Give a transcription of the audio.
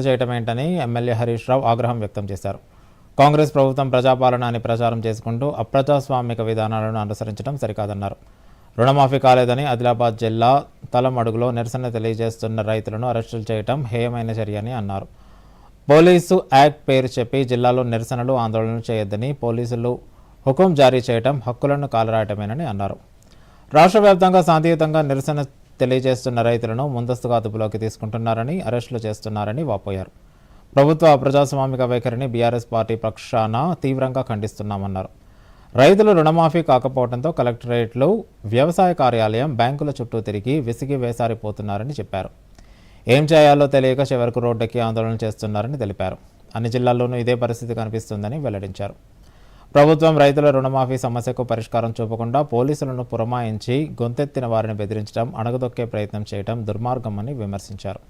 చేయటం ఏంటని ఎమ్మెల్యే హరీష్ రావు ఆగ్రహం వ్యక్తం చేశారు. కాంగ్రెస్ ప్రభుత్వం ప్రజాపాలన అని ప్రచారం చేసుకుంటూ అప్రజాస్వామిక విధానాలను అనుసరించడం సరికాదన్నారు. రుణమాఫీ కాలేదని ఆదిలాబాద్ జిల్లా తలమడుగులో నిరసన తెలియజేస్తున్న రైతులను అరెస్టులు చేయటం హేయమైన చర్య అని అన్నారు. పోలీసు యాక్ట్ పేరు చెప్పి జిల్లాలో నిరసనలు ఆందోళనలు చేయొద్దని పోలీసులు హుకుం జారీ చేయటం హక్కులను కాలరాయటమేనని అన్నారు. రాష్ట్ర వ్యాప్తంగా శాంతియుతంగా నిరసన తెలియజేస్తున్న రైతులను ముందస్తుగా అదుపులోకి తీసుకుంటున్నారని అరెస్టులు చేస్తున్నారని వాపోయారు. ప్రభుత్వ ప్రజాస్వామిక వైఖరిని బీఆర్ఎస్ పార్టీ పక్షాన తీవ్రంగా ఖండిస్తున్నామన్నారు. రైతులు రుణమాఫీ కాకపోవడంతో కలెక్టరేట్లు వ్యవసాయ కార్యాలయం బ్యాంకుల చుట్టూ తిరిగి విసిగి వేసారిపోతున్నారని చెప్పారు. ఏం చేయాలో తెలియక చివరకు రోడ్డెక్కి ఆందోళన చేస్తున్నారని తెలిపారు. అన్ని జిల్లాల్లోనూ ఇదే పరిస్థితి కనిపిస్తుందని వెల్లడించారు. ప్రభుత్వం రైతుల రుణమాఫీ సమస్యకు పరిష్కారం చూపకుండా పోలీసులను పురమాయించి గొంతెత్తిన వారిని బెదిరించడం అణగదొక్కే ప్రయత్నం చేయడం దుర్మార్గమని విమర్శించారు.